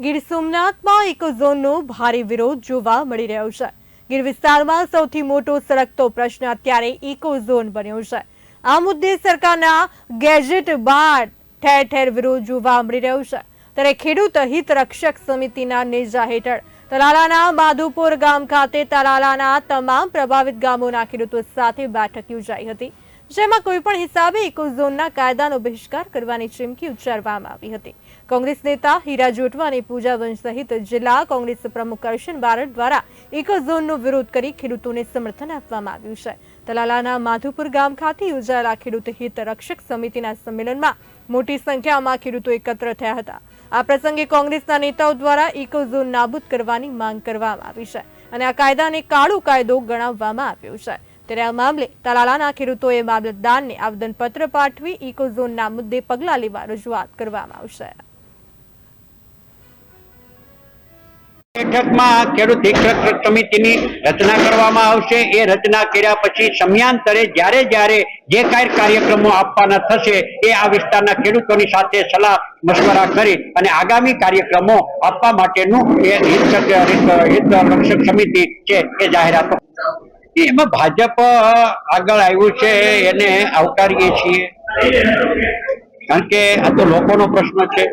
ગીર સોમનાથમાં ઇકોઝોનનો ભારે વિરોધ જોવા મળી રહ્યો છે. ગીર વિસ્તારમાં સૌથી મોટો સળગતો પ્રશ્ન અત્યારે ઇકોઝોન બન્યો છે. આ મુદ્દે સરકારના ગેજેટ બાદ ઠેર ઠેર વિરોધ જોવા મળી રહ્યો છે. ત્યારે ખેડૂત હિત રક્ષક સમિતિના નેજા હેઠળ તલાલાના માધુપુર ગામ ખાતે તલાલાના તમામ પ્રભાવિત ગામોના ખેડૂતો સાથે બેઠક યોજાઈ હતી. જેમાં કોઈપણ હિસાબે ઇકોઝોનના કાયદાનો બહિષ્કાર કરવાની ચીમકી ઉચ્ચારવામાં આવી હતી. કોંગ્રેસ નેતા હીરા જોટવા અને પૂજા વંશ સહિત જિલ્લા કોંગ્રેસ પ્રમુખ કરશન બારડ દ્વારા ઇકોઝોનનો વિરોધ કરી ખેડૂતોને સમર્થન આપવામાં આવ્યું છે. તલાલાના માધુપુર ગામ ખાતે યોજાયેલા ખેડૂત હિત રક્ષક સમિતિના સંમેલનમાં મોટી સંખ્યામાં ખેડૂતો એકત્ર થયા હતા. આ પ્રસંગે કોંગ્રેસના નેતાઓ દ્વારા ઇકોઝોન નાબૂદ કરવાની માંગ કરવામાં આવી છે અને આ કાયદાને કાળો કાયદો ગણાવવામાં આવ્યો છે. ત્યારે આ મામલે તલાલાના ખેડૂતોએ મામલતદારને આવેદનપત્ર પાઠવી ઇકોઝોનના મુદ્દે પગલાં લેવા રજૂઆત કરવામાં આવશે. બેઠકમાં ખેડૂત હિત સમિતિની રચના કરવામાં આવશે. એ રચના કર્યા પછી સમયાંતરે જ્યારે જ્યારે જે કાંઈ કાર્યક્રમો આપવાના થશે એ આ વિસ્તારના ખેડૂતોની સાથે સલાહ મશવરા કરી અને આગામી કાર્યક્રમો આપવા માટેનું એ હિત રક્ષક- હિત- હિત સમિતિ છે એ જાહેરાતો. એમાં ભાજપ આગળ આવ્યું છે એને આવકારીએ છીએ. કારણ કે આ તો લોકોનો પ્રશ્ન છે,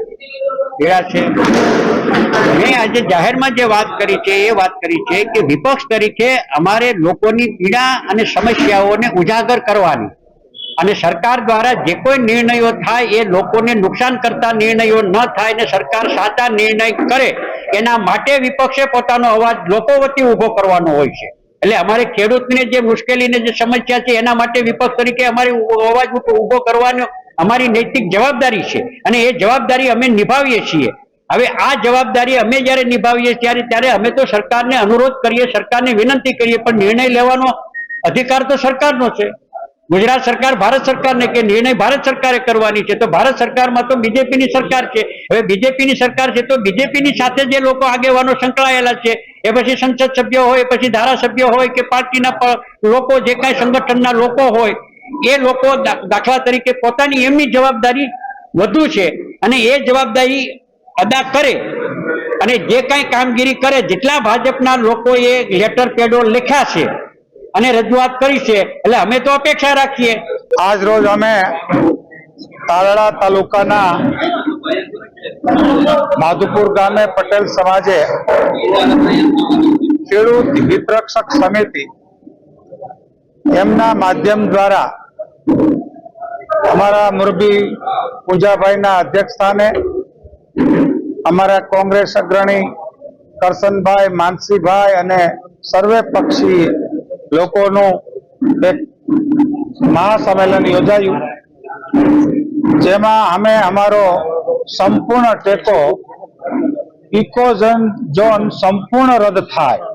પીડા છે. મેં આજે જાહેરમાં જે વાત કરી છે, એ વાત કરી છે કે વિપક્ષ તરીકે અમારે લોકોની પીડા અને સમસ્યાઓને ઉજાગર કરવાની અને સરકાર દ્વારા જે કોઈ નિર્ણયો થાય એ લોકોને નુકસાન કરતા નિર્ણયો ન થાય ને સરકાર સાચા નિર્ણય કરે, એના માટે વિપક્ષે પોતાનો અવાજ લોકો વતી ઊભો કરવાનો હોય છે. એટલે અમારે ખેડૂતને જે મુશ્કેલીને જે સમસ્યા છે, એના માટે વિપક્ષ તરીકે અમારી અવાજ ઊભો કરવાનો અમારી નૈતિક જવાબદારી છે. અને એ જવાબદારી અમે નિભાવીએ છીએ. હવે આ જવાબદારી અમે જ્યારે નિભાવીએ ત્યારે ત્યારે અમે તો સરકારને અનુરોધ કરીએ, સરકારને વિનંતી કરીએ, પણ નિર્ણય લેવાનો અધિકાર તો સરકારનો છે. ગુજરાત સરકાર ભારત સરકારને કે નિર્ણય ભારત સરકારે કરવાની છે, તો ભારત સરકારમાં તો બીજેપીની સરકાર છે. હવે બીજેપીની સરકાર છે તો બીજેપીની સાથે જે લોકો આગેવાનો સંકળાયેલા છે, એ પછી સંસદ સભ્ય હોય પછી ધારાસભ્ય હોય કે પાર્ટીના લોકો જે કાંઈ સંગઠનના લોકો હોય, એ લોકો દાખલા તરીકે પોતાની એમની જવાબદારી વધુ છે અને એ જવાબદારી અદા કરે અને જે કાંઈ કામગીરી કરે, જેટલા ભાજપના લોકોએ લેટર પેડો લખ્યા છે અને રજૂઆત કરી છે. એટલે અમે તો અપેક્ષા રાખીએ. આજ રોજ અમે તાલાળા તાલુકાના માધુપુર ગામે પટેલ સમાજે ખેડૂત હિતરક્ષક સમિતિ એમના માધ્યમ દ્વારા અમારા મુરબી પૂજાભાઈના અધ્યક્ષ સ્થાને અમારા કોંગ્રેસ અગ્રણી કરશનભાઈ માનસીભાઈ અને સર્વે પક્ષી લોકોનું એક મહાસંમેલન યોજાયું. જેમાં અમે અમારો સંપૂર્ણ ટેકો ઇકોઝન ઝોન સંપૂર્ણ રદ થાય.